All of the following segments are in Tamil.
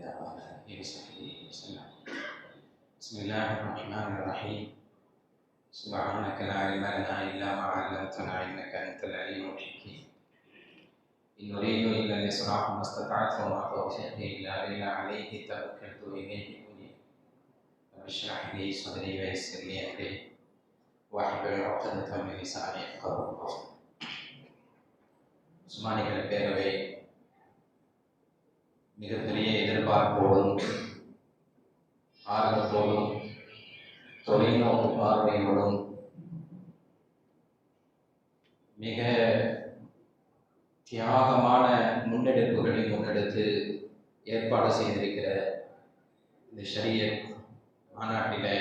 آله وصحبه وسلم بسم الله الرحمن الرحيم سبحانك لا علم لنا إلا ما علمتنا إنك أنت العليم الحكيم إن أريد إلا الإصلاح ما استطعت وما توفيقي إلا بالله عليه توكلت إليه أنيب رب اشرح لي صدري ويسر لي أمري واحلل عقدة من لساني يفقهوا قولي உஸ்மானிகள் பேரவை மிகப்பெரிய எதிர்பார்ப்போடும் ஆர்வத்தோடும் தொலைநோக்கு பார்வையோடும் மிக தியாகமான முன்னெடுப்புகளை முன்னெடுத்து ஏற்பாடு செய்திருக்கிற இந்த ஷரியத் மாநாட்டில்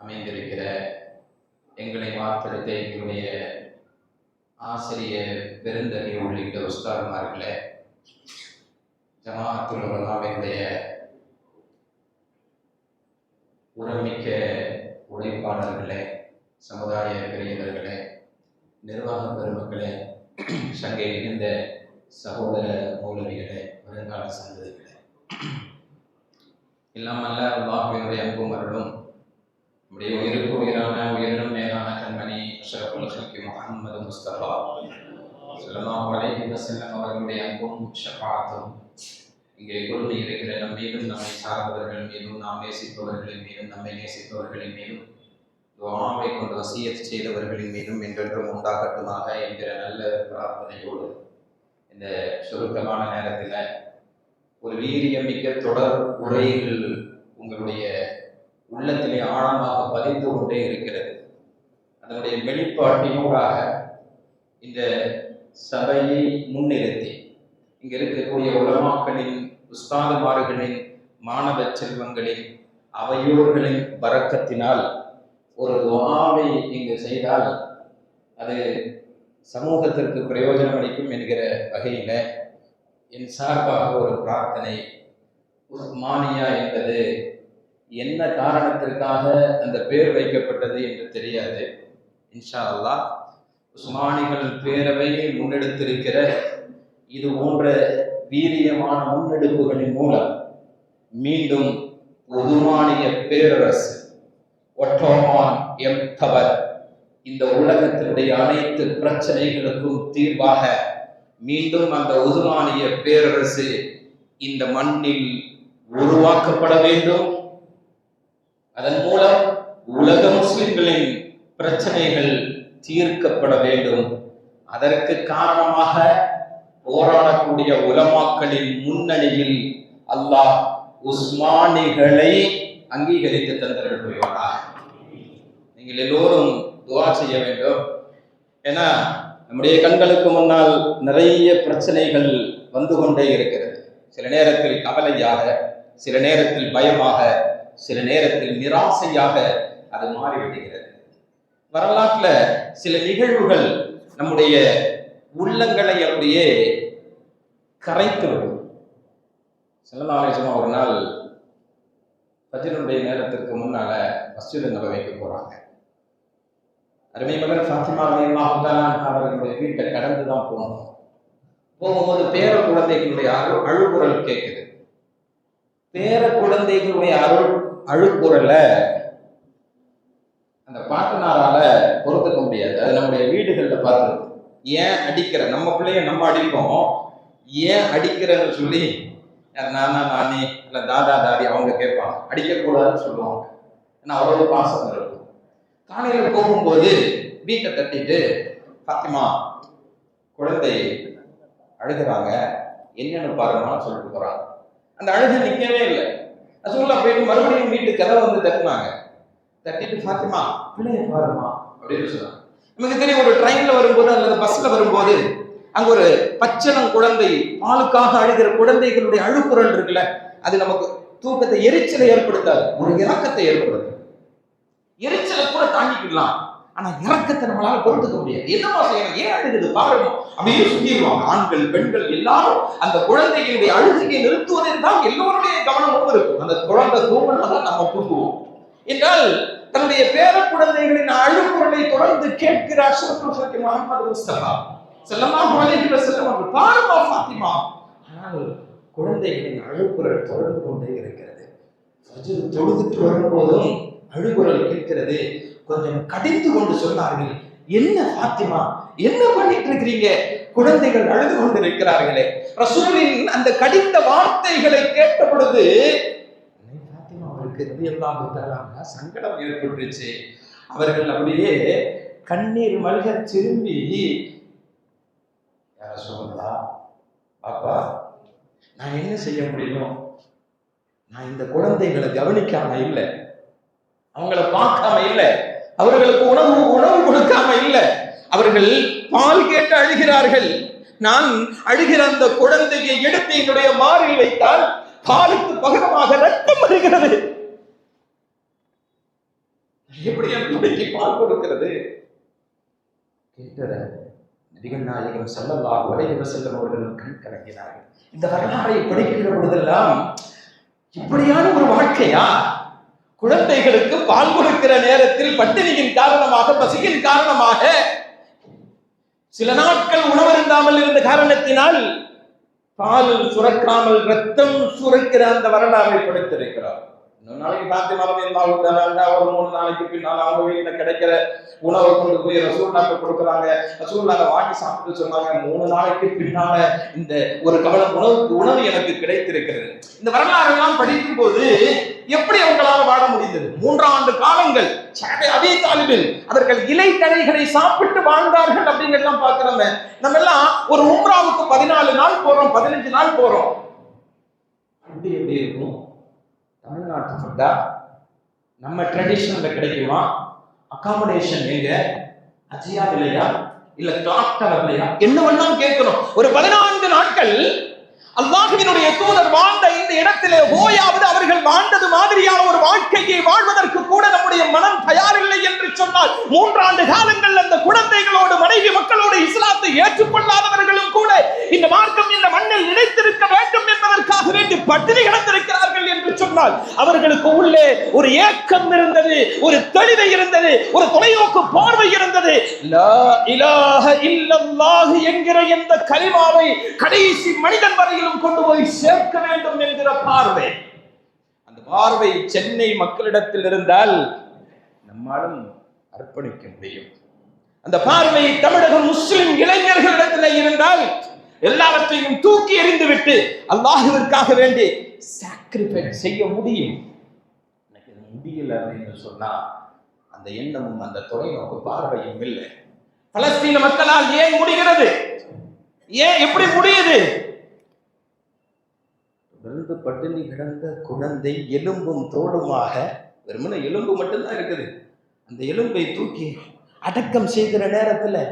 அமைந்திருக்கிற எங்களை வார்த்தெடுத்த எங்களுடைய ஆசிரியர் பெருந்தகை உள்ளிட்ட உஸ்தாதுமார்களே ஜமாத்துல் உலமாவினுடைய உரமிக்க உழைப்பாளர்களே சமுதாய பெரியவர்களே நிர்வாக பெருமக்களே சங்கை இருந்த சகோதர மூலவிகளே வருங்கால சந்ததிகளே. இல்லாமல்ல அல்லாஹினுடைய அன்பும் அருளும் நம்முடைய உயிருக்கு உயிரான உயிரினும் மேலான கண்மணி அஷரஃபுல் ஹக்கி முகமது முஸ்தபா. செல்லமாக அலைஹி வஸல்லம் அவர்களுடைய அன்பும் ஷபாத்தும் இங்கே குழுமி இருக்கிற நம்மீதும் நம்மை சார்ந்தவர்கள் மீதும் நாம் நேசிப்பவர்களின் மீதும் நம்மை நேசிப்பவர்களின் மீதும் துவாவை கொண்டு வசியத் செய்தவர்களின் மீதும் என்றென்றும் உண்டாகட்டுமாக என்கிற நல்ல பிரார்த்தனையோடு இந்த சுருக்கமான நேரத்தில் ஒரு வீரியமிக்க தொடர் உரைகள் உங்களுடைய உள்ளத்திலே ஆழமாக பதிந்து கொண்டே இருக்கிறது. அதனுடைய வெளிப்பாட்டினூடாக இந்த சபையை முன்னிறுத்தி. இங்கே இருக்கக்கூடிய உலமாக்களின் உஸ்தாதுமார்களின் மாணவ செல்வங்களின் அவையோர்களின் வரக்கத்தினால் ஒரு துவாவை இங்கு செய்தால் அது சமூகத்திற்கு பிரயோஜனம் அளிக்கும் என்கிற வகையில் என் சார்பாக ஒரு பிரார்த்தனை. உஸ்மானியா என்பது என்ன காரணத்திற்காக அந்த பேர் வைக்கப்பட்டது என்று தெரியாது. இன்ஷா அல்லாஹ். உஸ்மானிகள் பேரவையை முன்னெடுத்திருக்கிற இது போன்ற வீரியமான முன்னெடுப்புகளின் மூலம் மீண்டும் உதுமானிய பேரரசு ஒட்டோமான் எம் தவர் இந்த உலகத்தினுடைய அனைத்து பிரச்சனைகளுக்கும் தீர்வாக மீண்டும் அந்த உதுமானிய பேரரசு இந்த மண்ணில் உருவாக்கப்பட வேண்டும். அதன் மூலம் உலக முஸ்லிம்களின் பிரச்சனைகள் தீர்க்கப்பட வேண்டும். அதற்கு காரணமாக போராடக்கூடிய உலமாக்களின் முன்னணியில் அல்லாஹ் உஸ்மானிகளை அங்கீகரித்து தந்திருக்கிறார் நீங்கள் எல்லோரும் துவா செய்ய வேண்டும். ஏன்னா நம்முடைய கண்களுக்கு முன்னால் நிறைய பிரச்சனைகள் வந்து கொண்டே இருக்கிறது. சில நேரத்தில் கவலையாக சில நேரத்தில் பயமாக சில நேரத்தில் நிராசையாக அது மாறிவிடுகிறது. வரலாற்றில் சில நிகழ்வுகள் நம்முடைய உள்ளங்களை அப்படியே கரைத்துவிடும் விடும். ஒரு நாள் பஜனுடைய நேரத்திற்கு முன்னால மஸ்ஜித் நபவைக்கு போறாங்க. அருமை மகன் ஃபாத்திமா அலிமாவுதான் அவர்களுடைய வீட்டை கடந்து தான் போகணும். போகும்போது பேர குழந்தைகளுடைய அழு அழுகுரல் கேட்குது பேர குழந்தைகளுடைய அருள் அழுக்குறலை அந்த பாட்டனாரால பொறுத்துக்க முடியாது. அது நம்முடைய வீடுகளில் பார்த்துருக்கு ஏன் அடிக்கிற? நம்ம பிள்ளைய நம்ம அடிப்போம். ஏன் அடிக்கிறன்னு சொல்லி நானா நானே? இல்லை தாதா தாதி அவங்க கேட்பாங்க. அடிக்கக்கூடாதுன்னு சொல்லுவாங்க. ஏன்னா அவ்வளோ பாசம் இருக்கும். காலையில் போகும்போது வீட்டை தட்டிட்டு பாத்திமா குழந்தை அழுகிறாங்க. என்னன்னு பாருங்கன்னு சொல்லிட்டு போகிறாங்க அந்த அழுகு நிற்கவே இல்லை. ரசூல்லா போயிட்டு மறுபடியும் வீட்டு கதை வந்து தட்டினாங்க. தட்டிட்டு ஃபாத்திமா பிள்ளைய பாருமா. அப்படின்னு சொன்னாங்க நமக்கு தெரியும் ஒரு ட்ரெயின்ல வரும்போது அல்லது பஸ்ல வரும்போது அங்க ஒரு பச்சனம் குழந்தை பாலுக்காக அழுகிற குழந்தைகளுடைய அழுக்குரல் இருக்குல்ல அது நமக்கு தூக்கத்தை எரிச்சலை ஏற்படுத்தாது ஒரு இறக்கத்தை ஏற்படுத்தும் எரிச்சலை கூட தாண்டிக்கலாம் ஆனா இறக்கத்தை நம்மளால பொறுத்துக்க முடியாது. என்னமா செய்யணும்? ஏன் அழுகுது? பாருங்க அப்படின்னு சுத்திடுவாங்க ஆண்கள் பெண்கள் எல்லாரும் அந்த குழந்தைகளுடைய அழுகையை நிறுத்துவதில் தான் எல்லோருடைய கவனமும் இருக்கும். அந்த குழந்தை தூங்கினாதான் நம்ம தூங்குவோம். என்றால் தன்னுடைய பேர குழந்தைகளின் அழுக்குறலை தொடர்ந்து கேட்கிற அஷ்ரஃபுல் முகமது முஸ்தபா. செல்லமா குழந்தைகளை செல்லம் அவர்கள் பாருமா பாத்திமா ஆனால் குழந்தைகளின் அழுக்குரல் தொடர்ந்து கொண்டே இருக்கிறது. தொழுதுட்டு வரும்போதும் அழுகுரல் கேட்கிறது. கொஞ்சம் கடிந்து கொண்டு சொன்னார்கள் என்ன பாத்திமா என்ன பண்ணிட்டு இருக்கிறீங்க குழந்தைகள் அழுது கொண்டிருக்கிறார்களே. ரசூலின் அந்த கடிந்த வார்த்தைகளை கேட்ட பொழுது பாத்திமா அவருக்கு சங்கடம் ஏற்பட்டுச்சு அவர்கள் அப்படியே கண்ணீர் மல்க திரும்பி யார சொல்லலாம் அப்பா நான் என்ன செய்ய முடியும்? நான் இந்த குழந்தைகளை கவனிக்காம இல்லை. அவங்கள பார்க்காம இல்லை. அவர்களுக்கு உணவு உணவு கொடுக்காம இல்லை. அவர்கள் பால் கேட்டு அழுகிறார்கள். நான் அழுகிற அந்த குழந்தையை எடுத்து என்னுடைய மாறில் வைத்தால் பாலுக்கு பகரமாக ரத்தம் வருகிறது. எப்படி என் பிள்ளைக்கு பால் கொடுக்கிறது? கேட்டத நபிகள் நாயகம் ஸல்லல்லாஹு அலைஹி செல்லும் அவர்கள் கண் கலங்கினார்கள். இந்த வரலாறை படிக்கிற பொழுதெல்லாம் இப்படியான ஒரு வாழ்க்கையா? குழந்தைகளுக்கு பால் கொடுக்கிற நேரத்தில் பட்டினியின் காரணமாக பசியின் காரணமாக சில நாட்கள் உணவருந்தாமல் இருந்த காரணத்தினால் பால் சுரக்காமல் ரத்தம் சுரக்கிற அந்த வரலாறை படைத்திருக்கிறார். இன்னொரு நாளைக்கு பாத்திமா இருந்தால் ஒரு மூணு நாளைக்கு பின்னால் அவங்க வீட்டுல கிடைக்கிற உணவை கொண்டு போய் ரசூல்லாக்கு கொடுக்குறாங்க. ரசூல்லாங்க வாங்கி சாப்பிட்டு சொன்னாங்க. மூணு நாளைக்கு பின்னால இந்த ஒரு கவலம் உணவுக்கு உணவு எனக்கு கிடைத்திருக்கிறது. இந்த வரலாறு எல்லாம் படிக்கும் போது எப்படி அவங்களால வாழ முடிந்தது? மூன்றாம் ஆண்டு காலங்கள் அதே தாலிபில் அவர்கள் இலை தழைகளை சாப்பிட்டு வாழ்ந்தார்கள் அப்படிங்கிறதெல்லாம் பார்க்கிறோமே. நம்ம எல்லாம் ஒரு உம்ராவுக்கு பதினாலு நாள் போறோம் பதினஞ்சு நாள் போறோம். அப்படி எப்படி இருக்கும்? தமிழ்நாட்டு ஃபுட்டா நம்ம ட்ரெடிஷ்னலில் கிடைக்குமா? அகாமடேஷன் எங்க? அஜியா இல்லையா இல்ல கிளாக் டவர்லையா என்னவெல்லாம் கேட்கணும். ஒரு பதினான்கு நாட்கள் அல்லாஹுவினுடைய தூதர் வாழ்ந்த இந்த இடத்திலே ஓயாவது அவர்கள் வாழ்ந்தது மாதிரியான ஒரு வாழ்க்கையை வாழ்வதற்கு கூட நம்முடைய மனம் தயாரில்லை என்று சொன்னால் மூன்றாண்டு காலங்கள் அந்த குழந்தைகளோடு மனைவி மக்களோடு இஸ்லாத்தை ஏற்றுக்கொள்ளாதவர்களும் கூட இந்த மார்க்கம் இந்த மண்ணில் நிலைத்திருக்க வேண்டும் என்பதற்காக வேண்டி பட்டினி கிடந்திருக்க சொன்னால் அவர்களுக்கு உள்ளே ஒரு ஏக்கம் இருந்தது ஒரு தெளிவு இருந்தது ஒரு தொலைநோக்கு பார்வை இருந்தது. என்கிற இந்த கலிமாவை கடைசி மனிதன் வரையிலும் கொண்டு போய் சேர்க்க வேண்டும் என்கிற பார்வை. அந்த பார்வை சென்னை மக்களிடத்தில் இருந்தால் நம்மாலும் அர்ப்பணிக்க முடியும். அந்த பார்வை தமிழக முஸ்லிம் இளைஞர்களிடத்தில் இருந்தால் எல்லாவற்றையும் தூக்கி எறிந்துவிட்டு அல்லாஹுவிற்காக வேண்டி சாக்ரிஃபைஸ் செய்ய முடியும். எனக்கு இது முடியல அப்படின்னு சொன்னால் அந்த எண்ணமும் அந்த தொலைநோக்கு பார்வையும் இல்லை. பலஸ்தீன மக்களால் ஏன் முடிகிறது? ஏன் எப்படி முடியுது? விருந்து பட்டினி கிடந்த குழந்தை எலும்பும் தோடுமாக வெறுமன எலும்பு மட்டும்தான் இருக்குது. அந்த எலும்பை தூக்கி அடக்கம் செய்கிற நேரத்தில்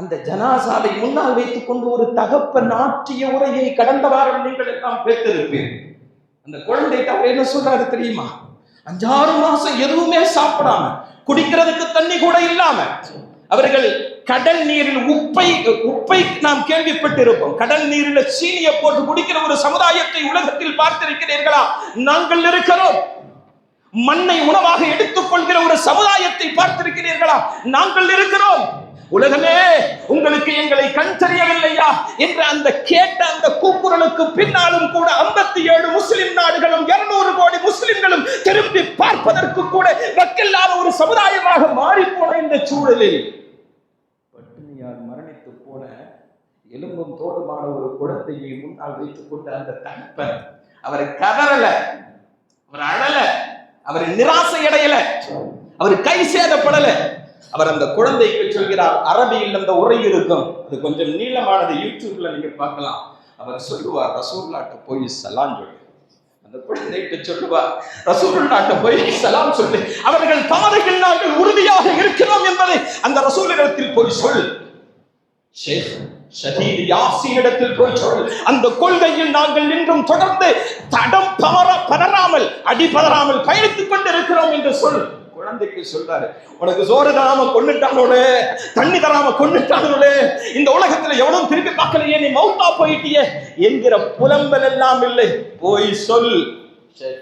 அந்த ஜனாசாலை முன்னால் வைத்துக் கொண்டு ஒரு தகப்பன் ஆற்றிய உரையை கடந்த வாரம் நீங்கள் எல்லாம் கேட்டிருப்பீர்கள். அந்த குழந்தை அவர் என்ன சொல்றாரு தெரியுமா? அஞ்சாறு மாசம் எதுவுமே சாப்பிடாம குடிக்கிறதுக்கு தண்ணி கூட இல்லாம அவர்கள் கடல் நீரில் உப்பை உப்பை நாம் கேள்விப்பட்டிருப்போம். கடல் நீரில் சீனியை போட்டு குடிக்கிற ஒரு சமுதாயத்தை உலகத்தில் பார்த்திருக்கிறீர்களா? நாங்கள் இருக்கிறோம். மண்ணை உணவாக எடுத்துக்கொள்கிற ஒரு சமுதாயத்தை பார்த்திருக்கிறீர்களா? நாங்கள் இருக்கிறோம். உலகமே உங்களுக்கு எங்களை கண் தெரியவில்லையா என்ற அந்த கேட்ட அந்த கூக்குரலுக்கு பின்னாலும் கூட ஐம்பத்தி ஏழு முஸ்லிம் நாடுகளும் இருநூறு கோடி முஸ்லிம்களும் திரும்பி பார்ப்பதற்கு கூட வக்கில்லாத ஒரு சமுதாயமாக மாறி போன இந்த சூழலில். பட்டினியால் மரணித்து போன எலும்பும் தோடுமான ஒரு குழந்தையை முன்னால் வைத்துக் கொண்ட அந்த தகப்பன் அவர் கதறல அவர் அழல அவர் நிராசை அடையல அவர் கை சேதப்படல. அவர் அந்த குழந்தைக்கு சொல்கிறார் அரபியில் அந்த உரை இருக்கும். அது கொஞ்சம் நீளமானது யூடியூப்ல நீங்க பார்க்கலாம். அவர் சொல்லுவார் ரசூல்லாட்ட போய் சலாம் சொல்லு. அந்த குழந்தைகிட்ட சொல்லுவார் ரசூலுல்லாட்ட போய் சலாம் சொல்லு. அவர்கள் தவறுகள் நாங்கள் உறுதியாக இருக்கிறோம் என்பதை அந்த ரசூலிடத்தில் போய் சொல். ஷேக் ஷஹீத் யாசினிடத்தில் போய் சொல். அந்த கொள்கையில் நாங்கள் இன்றும் தொடர்ந்து தடம் பவர பதறாமல் அடி பதறாமல் பயணித்துக் கொண்டிருக்கிறோம் என்று சொல். குழந்தைக்கு சொல்றாரு உனக்கு சோறு தராம கொண்டுட்டானோடு தண்ணி தராம கொண்டுட்டானோடு இந்த உலகத்துல எவனும் திருப்பி பார்க்கலையே நீ மௌத்தா போயிட்டியே என்கிற புலம்பல் எல்லாம் இல்லை. போய் சொல். சொல்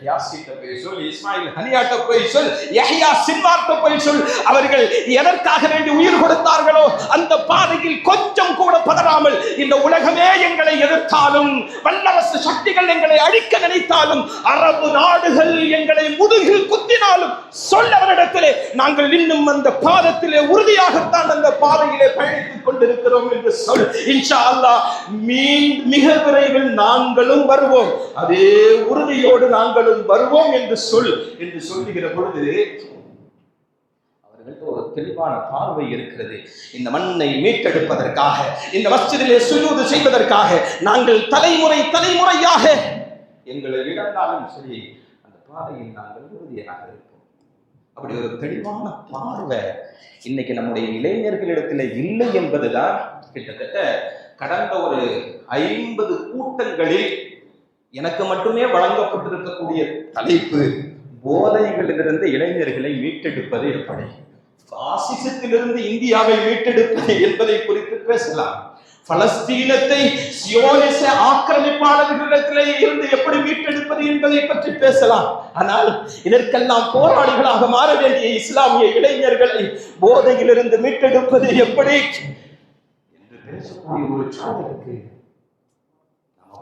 சொல் அவர்கள் எதற்காக வேண்டி உயிர் கொடுத்தார்களோ அந்த பாதையில் கொஞ்சம் கூட பதறாமல் இந்த உலகமே எங்களை எதிர்த்தாலும் வல்லரசு சக்திகள் எங்களை அழிக்க நினைத்தாலும் அரபு நாடுகள் எங்களை முதுகில் குத்தினாலும் சொல்லவரிடத்திலே நாங்கள் இன்னும் அந்த பாதத்திலே உறுதியாகத்தான் அந்த பாதையிலே பயணித்துக் கொண்டிருக்கிறோம் என்று சொல். இன்ஷா அல்லா மீன் மிக விரைவில் நாங்களும் வருவோம். அதே உறுதியோடு நான் நாங்களும் வருவோம் என்று சொல் என்று சொல்லுகிற பொழுது அவர்களுக்கு ஒரு தெளிவான பார்வை இருக்கிறது. இந்த மண்ணை மீட்டெடுப்பதற்காக இந்த மஸ்ஜிதிலே சுஜூது செய்வதற்காக நாங்கள் தலைமுறை தலைமுறையாக எங்களை இழந்தாலும் சரி அந்த பாதையில் நாங்கள் உறுதியாக இருப்போம். அப்படி ஒரு தெளிவான பார்வை இன்னைக்கு நம்முடைய இளைஞர்களிடத்தில் இல்லை என்பதுதான் கிட்டத்தட்ட கடந்த ஒரு ஐம்பது கூட்டங்களில் எனக்கு மட்டுமே வழங்கப்பட்டிருக்கக்கூடிய தலைப்பு போதைகளிலிருந்து இளைஞர்களை மீட்டெடுப்பது எப்படி? பாசிசத்திலிருந்து இந்தியாவை மீட்டெடுப்பது என்பதை குறித்து பேசலாம். பலஸ்தீனத்தை சியோனிச ஆக்கிரமிப்பாளர்களிடத்திலே இருந்து எப்படி மீட்டெடுப்பது என்பதை பற்றி பேசலாம். ஆனால் இதற்கெல்லாம் போராளிகளாக மாற வேண்டிய இஸ்லாமிய இளைஞர்களை போதையிலிருந்து மீட்டெடுப்பது எப்படி? என்று பேசக்கூடிய ஒரு சூழலுக்கு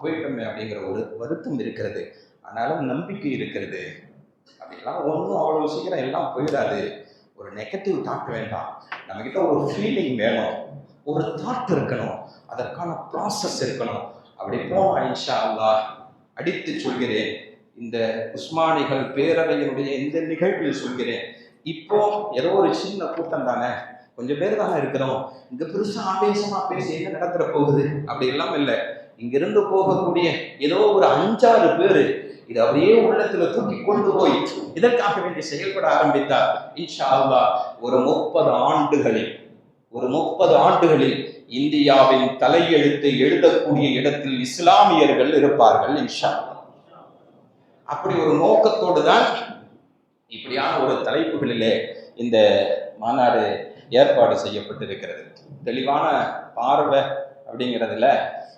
போயிட்டோமே அப்படிங்கிற ஒரு வருத்தம் இருக்கிறது. ஆனாலும் நம்பிக்கை இருக்கிறது. அப்படிலாம் ஒன்றும் அவ்வளோ சீக்கிரம் எல்லாம் போயிடாது. ஒரு நெகட்டிவ் தாட் வேண்டாம். நம்மக்கிட்ட ஒரு ஃபீலிங் வேணும். ஒரு தாட் இருக்கணும். அதற்கான ப்ராசஸ் இருக்கணும். அப்படி போனா இன்ஷா அல்லாஹ் அடித்து சொல்கிறேன். இந்த உஸ்மானிகள் பேரவையினுடைய இந்த நிகழ்வில் சொல்கிறேன். இப்போ ஏதோ ஒரு சின்ன கூட்டம் தானே. கொஞ்சம் பேர் தானே இருக்கிறோம். இந்த பெருசாக ஆவேசமாக பேசி என்ன நடந்துட போகுது? அப்படி எல்லாம் இல்லை. இங்கிருந்து போகக்கூடிய ஏதோ ஒரு அஞ்சாறு பேரு இது அப்படியே உள்ளத்துல தூக்கி கொண்டு போய் இதற்காக வேண்டி செயல்பட ஆரம்பித்தார். இன்ஷா ஒரு முப்பது ஆண்டுகளில் ஒரு முப்பது ஆண்டுகளில் இந்தியாவின் தலையெழுத்தை எழுதக்கூடிய இடத்தில் இஸ்லாமியர்கள் இருப்பார்கள் இன்ஷா அப்படி ஒரு நோக்கத்தோடு தான் இப்படியான ஒரு தலைப்புகளிலே இந்த மாநாடு ஏற்பாடு செய்யப்பட்டிருக்கிறது. தெளிவான பார்வை அப்படிங்கிறதுல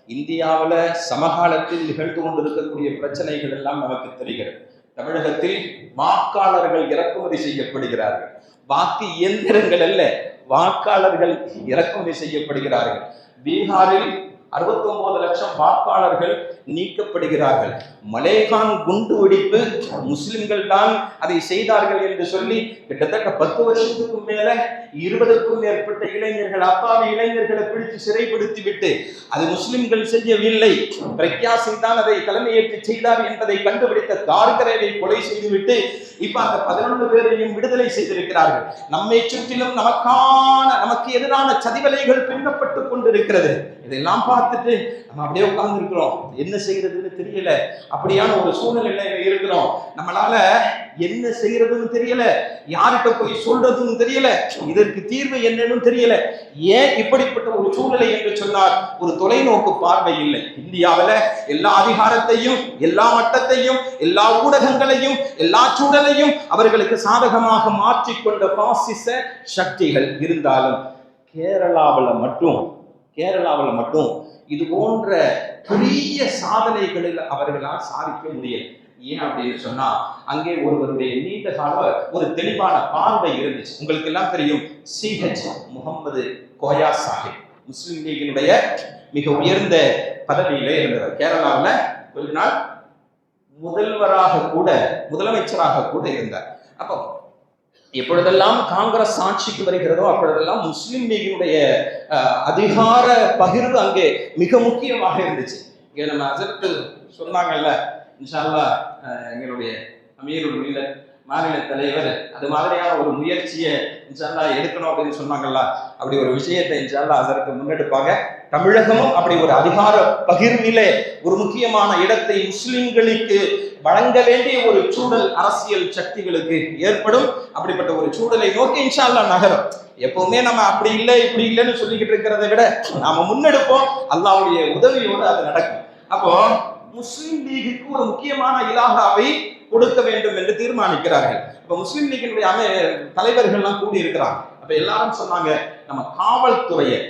இந்தியாவில் சமகாலத்தில் நிகழ்ந்து கொண்டிருக்கக்கூடிய பிரச்சனைகள் எல்லாம் நமக்கு தெரிகிறது. தமிழகத்தில் வாக்காளர்கள் இறக்குமதி செய்யப்படுகிறார்கள். வாக்கு இயந்திரங்கள் அல்ல வாக்காளர்கள் இறக்குமதி செய்யப்படுகிறார்கள். பீகாரில் 69 லட்சம் வாக்காளர்கள் நீக்கப்படுகிறார்கள். மலேகான் குண்டு வெடிப்பு முஸ்லிம்கள் தான் அதை செய்தார்கள் என்று சொல்லி கிட்டத்தட்ட பத்து வருஷத்துக்கும் மேல இருபதுக்கும் மேற்பட்ட இளைஞர்கள் அப்பாவி இளைஞர்களை பிடித்து சிறைப்படுத்தி விட்டு அது முஸ்லிம்கள் செய்யவில்லை. பிரக்யா சிங் தான் அதை தலைமையேற்று செய்தார் என்பதை கண்டுபிடித்த தார்கரேவை கொலை செய்துவிட்டு இப்ப அந்த பதினொன்று பேரையும் விடுதலை செய்திருக்கிறார்கள். நம்மை சுற்றிலும் நமக்கான நமக்கு எதிரான சதிவலைகள் பின்னப்பட்டு கொண்டிருக்கிறது. இதெல்லாம் பார்த்துட்டு நம்ம அப்படியே உட்கார்ந்து இருக்கிறோம் என்ன செய்யறதுன்னு தெரியல. அப்படியான ஒரு சூழ்நிலையில இருக்கிறோம். நம்மளால என்ன செய்யறதுன்னு தெரியல. யார்கிட்ட போய் சொல்றதுன்னு தெரியல. இதற்கு தீர்வு என்னன்னு தெரியல. ஏன் இப்படிப்பட்ட ஒரு சூழ்நிலை என்று சொன்னார் ஒரு தொலைநோக்கு பார்வை இல்லை. இந்தியாவில எல்லா அதிகாரத்தையும் எல்லா மட்டத்தையும் எல்லா ஊடகங்களையும் எல்லா சூழலையும் அவர்களுக்கு சாதகமாக மாற்றிக்கொண்ட பாசிச சக்திகள் இருந்தாலும் கேரளாவில் மட்டும் கேரளாவில் மட்டும் இது போன்ற பெரிய சாதனைகளில் அவர்களால் சாதிக்க முடியல. ஏன் அப்படின்னு சொன்னா அங்கே ஒருவருடைய நீண்ட கால ஒரு தெளிவான பார்வை இருந்துச்சு. உங்களுக்கு எல்லாம் தெரியும் சிஹெச் முகமது கோயா சாஹிப். முஸ்லிம் லீகினுடைய மிக உயர்ந்த பதவியிலே இருந்தவர். கேரளாவில் கொஞ்ச நாள் முதல்வராக கூட முதலமைச்சராக கூட இருந்தார். அப்போ எப்பொழுதெல்லாம் காங்கிரஸ் ஆட்சிக்கு வருகிறதோ அப்பொழுதெல்லாம் முஸ்லிம் லீகினுடைய அதிகார பகிர்வு அங்கே மிக முக்கியமாக இருந்துச்சு. இங்கே நம்ம அசரத்து சொன்னாங்கல்ல இன்ஷால்லா எங்களுடைய அமீருல் மில்லத் மாநில தலைவர் அது மாதிரியான ஒரு முயற்சியை இன்ஷால்லா எடுக்கணும் அப்படின்னு சொன்னாங்கல்ல அப்படி ஒரு விஷயத்தை இன்ஷால்லா அதற்கு முன்னெடுப்பாங்க. தமிழகமும் அப்படி ஒரு அதிகார பகிர்விலே ஒரு முக்கியமான இடத்தை முஸ்லிம்களுக்கு வழங்க வேண்டிய ஒரு சூழல் அரசியல் சக்திகளுக்கு ஏற்படும். அப்படிப்பட்ட ஒரு சூழலை நோக்கி இன்ஷால்லா நகரும். எப்பவுமே நம்ம அப்படி இல்லை இப்படி இல்லைன்னு சொல்லிக்கிட்டு இருக்கிறத விட நாம முன்னெடுப்போம். அல்லாவுடைய உதவியோடு அது நடக்கும். அப்போ முஸ்லிம் லீகுக்கு ஒரு முக்கியமான இலாகாவை கொடுக்க வேண்டும் என்று தீர்மானிக்கிறார்கள். இப்ப முஸ்லிம் லீகினுடைய அமை தலைவர்கள்லாம் கூடி இருக்கிறாங்க அப்ப எல்லாரும் சொன்னாங்க நம்ம காவல்துறையை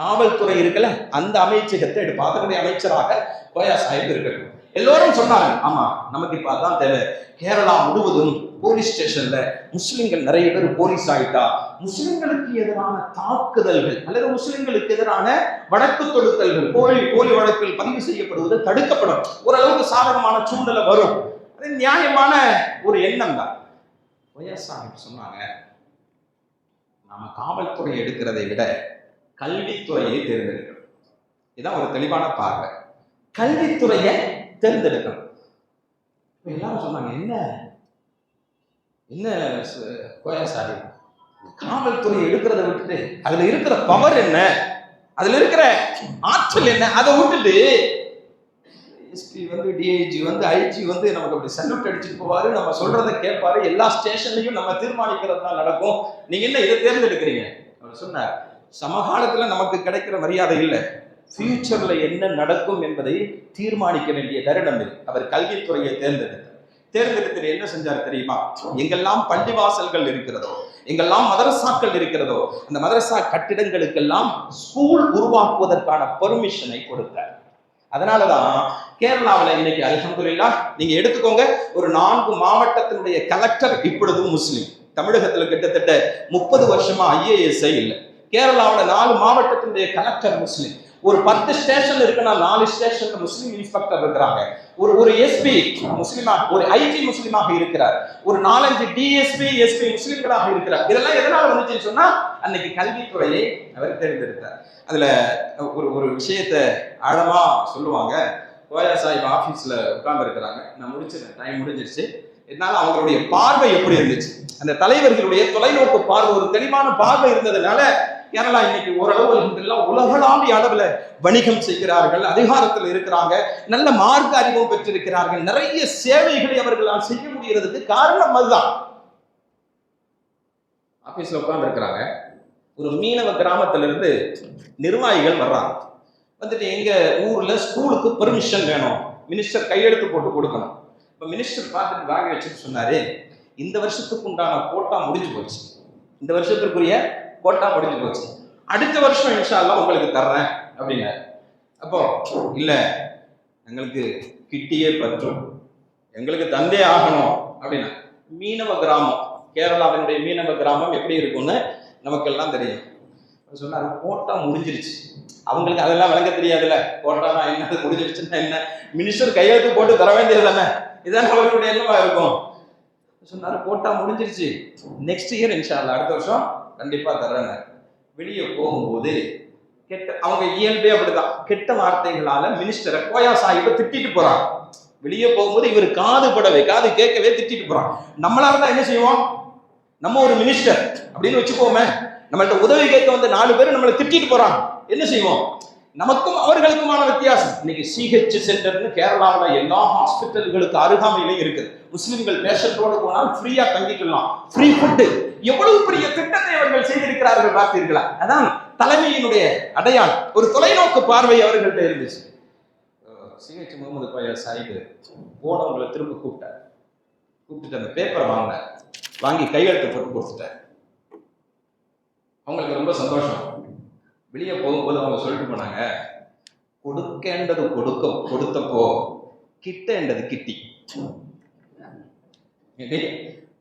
காவல்துறை இருக்குல்ல அந்த அமைச்சகத்தை எடுப்போம். அதனுடைய அமைச்சராக கோயா சாஹிப் இருக்கட்டும் எல்லோரும் சொன்னாங்க. ஆமா நமக்கு இப்ப அதான் தேவை. கேரளா முழுவதும் போலீஸ் ஸ்டேஷன்ல முஸ்லிம்கள் நிறைய பேர் போலீஸ் ஆயிட்டா முஸ்லிம்களுக்கு எதிரான தாக்குதல்கள் அல்லது முஸ்லிம்களுக்கு எதிரான வழக்கு தொடுத்தல்கள் போலி போலி வழக்கில் பதிவு செய்யப்படுவது தடுக்கப்படும். ஓரளவுக்கு சாதகமான சூழ்நிலை வரும். அது நியாயமான ஒரு எண்ணம் தான். ஒய்எஸ்ஆர் சொன்னாங்க நம்ம காவல்துறை எடுக்கிறதை விட கல்வித்துறையை தேர்ந்தெடுக்கணும். இதுதான் ஒரு தெளிவான பார்வை. கல்வித்துறையை தேர்ந்தெடுக்கணும். இப்போ எல்லாரும் சொன்னாங்க என்ன? என்ன கோயா சாரி? காவல்துறை எடுக்கிறத விட்டுட்டு அதுல இருக்கிற பவர் என்ன? அதுல இருக்கிற ஆற்றல் என்ன? அதை விட்டுட்டு எஸ்பி வந்து டிஐஜி வந்து ஐஜி வந்து நமக்கு அப்படி சல்யூட் அடிச்சுட்டு போவாரு. நம்ம சொல்றதை கேட்பாரு. எல்லா ஸ்டேஷன்லையும் நம்ம தீர்மானிக்கிறது தான் நடக்கும். நீங்க என்ன இதை தேர்ந்தெடுக்கிறீங்க? அவர் சொன்னார் சமகாலத்துல நமக்கு கிடைக்கிற மரியாதை இல்லை. ஃபியூச்சர்ல என்ன நடக்கும் என்பதை தீர்மானிக்க வேண்டிய தருணம் இது. அவர் கல்வித்துறையை தேர்ந்தெடுத்தார். தேர்ந்தெடுத்து என்ன செஞ்சார் தெரியுமா? எங்கெல்லாம் பள்ளிவாசல்கள் இருக்கிறதோ எங்கெல்லாம் மதரசாக்கள் இருக்கிறதோ அந்த மதரசா கட்டிடங்களுக்கெல்லாம் ஸ்கூல் உருவாக்குவதற்கான பெர்மிஷனை கொடுத்தார். அதனாலதான் கேரளாவில் இன்னைக்கு அல்ஹம்துலில்லா நீங்க எடுத்துக்கோங்க ஒரு நான்கு மாவட்டத்தினுடைய கலெக்டர் இப்பொழுதும் முஸ்லீம். தமிழகத்துல கிட்டத்தட்ட முப்பது வருஷமா ஐஏஎஸ்ஐ இல்லை. கேரளாவில் நாலு மாவட்டத்தினுடைய கலெக்டர் முஸ்லீம். ஒரு பத்து ஸ்டேஷன் இருக்குன்னா நாலு ஸ்டேஷன்ல முஸ்லீம் இன்ஸ்பெக்டர் இருக்கிறாங்க. ஒரு ஒரு எஸ்பி முஸ்லீமா ஒரு ஐஜி முஸ்லீமாக இருக்கிறார். ஒரு நாலஞ்சு டிஎஸ்பி எஸ்பி முஸ்லீம்களாக இருக்கிறார். இதெல்லாம் எதனால வந்துச்சுன்னு சொன்னா அன்னைக்கு கல்வித்துறையை அவர் தேர்ந்தெடுத்தார். அதுல ஒரு ஒரு விஷயத்த ஆழமா சொல்லுவாங்க. கோயா சாஹிப் ஆபீஸ்ல உட்கார்ந்து இருக்கிறாங்க நான் முடிச்சிருந்தேன் டைம் முடிஞ்சிருச்சு. என்னால அவங்களுடைய பார்வை எப்படி இருந்துச்சு? அந்த தலைவர்களுடைய தொலைநோக்கு பார்வை ஒரு தெளிவான பார்வை இருந்ததுனால கேரளா இன்னைக்கு ஓரளவு உலகளாவிய அளவுல வணிகம் செய்கிறார்கள் அதிகாரத்தில் இருக்கிறாங்க நல்ல மார்க்க அறிவும் பெற்றிருக்கிறார்கள் நிறைய சேவைகளை அவர்களால் செய்ய முடிகிறதுக்கு காரணம் அதுதான். ஆபீஸ்ல உட்கார்ந்து இருக்கிறாங்க ஒரு மீனவ கிராமத்திலிருந்து நிர்வாகிகள் வர்றாங்க. வந்துட்டு எங்க ஊர்ல ஸ்கூலுக்கு பெர்மிஷன் வேணும். மினிஸ்டர் கையெழுத்து போட்டு கொடுக்கணும். இப்ப மினிஸ்டர் பார்த்துட்டு வாங்கி வச்சுட்டு சொன்னாரு இந்த வருஷத்துக்கு உண்டான கோட்டா முடிஞ்சு போச்சு. இந்த வருஷத்துக்குரிய கோட்டா முடிஞ்சு போச்சு. அடுத்த வருஷம் இன்ஷால்லாம் உங்களுக்கு தர்றேன் அப்படின்னாரு. அப்போ இல்ல எங்களுக்கு கிட்டியே பற்றும் எங்களுக்கு தந்தே ஆகணும் அப்படின்னா. மீனவ கிராமம் கேரளாவினுடைய மீனவ கிராமம் எப்படி இருக்கும்னு நமக்கெல்லாம் தெரியும். அவர் சொன்னாரு கோட்டா முடிஞ்சிருச்சு. அவங்களுக்கு அதெல்லாம் விளங்க தெரியாதுல்ல. கோட்டானா என்ன முடிஞ்சிருச்சுன்னா என்ன? மினிஸ்டர் கையெழுத்து போட்டு தர வேண்டியது தானே? இதான் அவர்களுடைய எண்ணமா இருக்கும்? சொன்னாரு கோட்டா முடிஞ்சிருச்சு. நெக்ஸ்ட் இயர் இன்ஷால்ல அடுத்த வருஷம் கண்டிப்பா தர்றாங்க வெளியே போகும்போது கெட்ட அவங்க இயல்பே அப்படிதான். கெட்ட வார்த்தைகளால மினிஸ்டரை கோயா சாஹிப்பை திட்டிட்டு போறாங்க வெளியே போகும்போது இவர் காது படவே காது கேட்கவே திட்டிட்டு போறான். நம்மளா இருந்தா என்ன செய்வோம்? நம்ம ஒரு மினிஸ்டர் அப்படின்னு வச்சுக்கோமே. நம்மள்ட்ட உதவி கேட்க வந்த நாலு பேர் நம்மளை திட்டிட்டு போறாங்க என்ன செய்வோம்? நமக்கும் அவர்களுக்குமான வித்தியாசம். இன்னைக்கு சிஹெச் சென்டர்னு கேரளாவில் எல்லா ஹாஸ்பிட்டல்களுக்கு அருகாமையிலே இருக்குது. முஸ்லிம்கள் பேஷண்டோடு போனால் ஃப்ரீயா தங்கிக்கலாம். ஃப்ரீ ஃபுட்டு எவ்வளவு பெரிய திட்டத்தை அவர்கள் செய்திருக்கிறார்கள் பார்த்தீர்களா? அதான் தலைமையினுடைய அடையாளம். ஒரு தொலைநோக்கு பார்வை அவர்கள்ட்ட இருந்துச்சு. சிஹெச் முகமது கோயா சாஹிப் போனவங்களை திரும்ப கூப்பிட்டார். கூப்பிட்டு அந்த பேப்பரை வாங்கினார். வாங்கி கையெழுத்து போட்டு கொடுத்துட்டார். அவங்களுக்கு ரொம்ப சந்தோஷம். வெளியே போகும்போது அவங்க சொல்லிட்டு போனாங்க கொடுக்கேண்டது கொடுக்க கொடுத்தப்போ கிட்டேண்டது கிட்டி.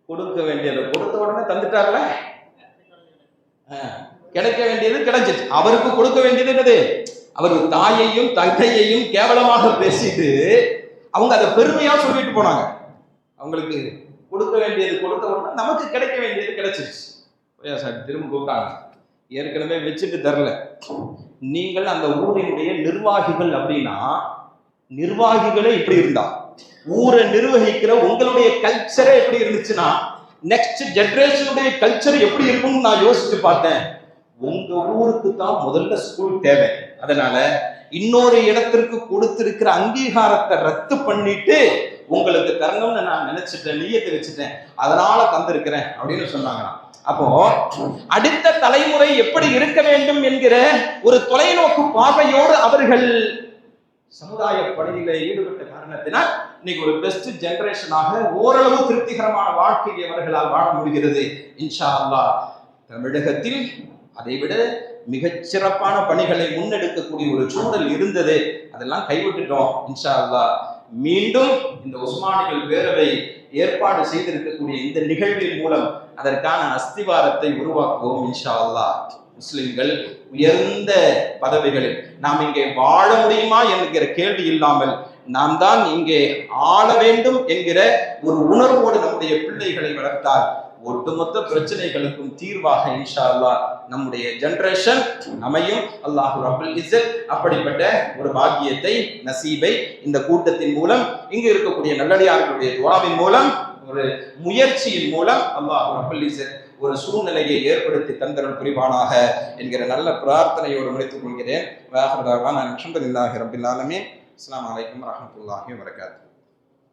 கொடுக்க வேண்டியது கொடுத்த உடனே தந்துட்டார்ல? கிடைக்க வேண்டியது கிடைச்சிச்சு அவருக்கு கொடுக்க வேண்டியது என்னது? அவர் தாயையும் தங்கையையும் கேவலமாக பேசிட்டு அவங்க அதை பெருமையா சொல்லிட்டு போனாங்க. அவங்களுக்கு கொடுக்க வேண்டியது கொடுத்த உடனே நமக்கு கிடைக்க வேண்டியது கிடைச்சிருச்சு. சார் திரும்ப கூப்பிட்டாங்க. ஏற்கனவே வச்சுட்டு தரல. நீங்கள் அந்த ஊரினுடைய நிர்வாகிகள் அப்படின்னா நிர்வாகிகளே இப்படி இருந்தா. ஊரை நிர்வகிக்கிற உங்களுடைய கல்ச்சரே எப்படி இருந்துச்சுன்னா நெக்ஸ்ட் ஜென்ரேஷனுடைய கல்ச்சர் எப்படி இருக்கும்னு நான் யோசிச்சு பார்த்தேன். உங்க ஊருக்கு தான் முதல்ல ஸ்கூல் தேவை. அதனால இன்னொரு இடத்திற்கு கொடுத்திருக்கிற அங்கீகாரத்தை ரத்து பண்ணிட்டு உங்களுக்கு தரணும்னு நான் நினைச்சிட்டேன் நீயத்தை வச்சுட்டேன். அதனால தந்திருக்கிறேன் அப்படின்னு சொன்னாங்களாம். அப்போ அடுத்த தலைமுறை எப்படி இருக்க வேண்டும் என்கிற ஒரு தொலைநோக்கு பார்வையோடு அவர்கள் சமுதாய பணியில ஈடுபட்ட காரணத்தினால் இன்னைக்கு ஒரு பெஸ்ட் ஜெனரேஷனாக ஓரளவு திருப்திகரமான வாழ்க்கையை அவர்களால் வாழ முடிகிறது. இன்ஷா அல்லா தமிழகத்தில் அதைவிட மிகச்சிறப்பான பணிகளை முன்னெடுக்கக்கூடிய ஒரு சூழல் இருந்தது. அதெல்லாம் கைவிட்டுட்டோம். இன்ஷா அல்லா மீண்டும் இந்த உஸ்மானிகள் பேரவை ஏற்பாடு செய்திருக்கக்கூடிய இந்த நிகழ்வின் மூலம் அதற்கான அஸ்திவாரத்தை உருவாக்குவோம் இன்ஷா அல்லாஹ் முஸ்லிம்கள் உயர்ந்த பதவிகளில் நாம் இங்கே வாழ முடியுமா என்கிற கேள்வி இல்லாமல் நாம் தான் இங்கே ஆள வேண்டும் என்கிற ஒரு உணர்வோடு நம்முடைய பிள்ளைகளை வளர்த்தால் ஒட்டுமொத்த பிரச்சனைகளுக்கும் தீர்வாக இன்ஷா அல்லாஹ் நம்முடைய ஜென்ரேஷன் அமையும். அல்லாஹு ரபுல் இஸ்ஸத் அப்படிப்பட்ட ஒரு பாக்கியத்தை நசீபை இந்த கூட்டத்தின் மூலம் இங்கு இருக்கக்கூடிய நல்லடியார்களுடைய துவாவின் மூலம் ஒரு முயற்சியின் மூலம் அல்லாஹு ரபுல் இஸ்ஸத் ஒரு சூழ்நிலையை ஏற்படுத்தி தந்தரல் புரிவானாக என்கிற நல்ல பிரார்த்தனையோடு முடித்துக் கொள்கிறேன். நான் அல்ஹம்துலில்லாஹி ரப்பில் ஆலமீன். அஸ்லாம் அலைக்கும் வரமத்துல்லாஹி வரகாத்து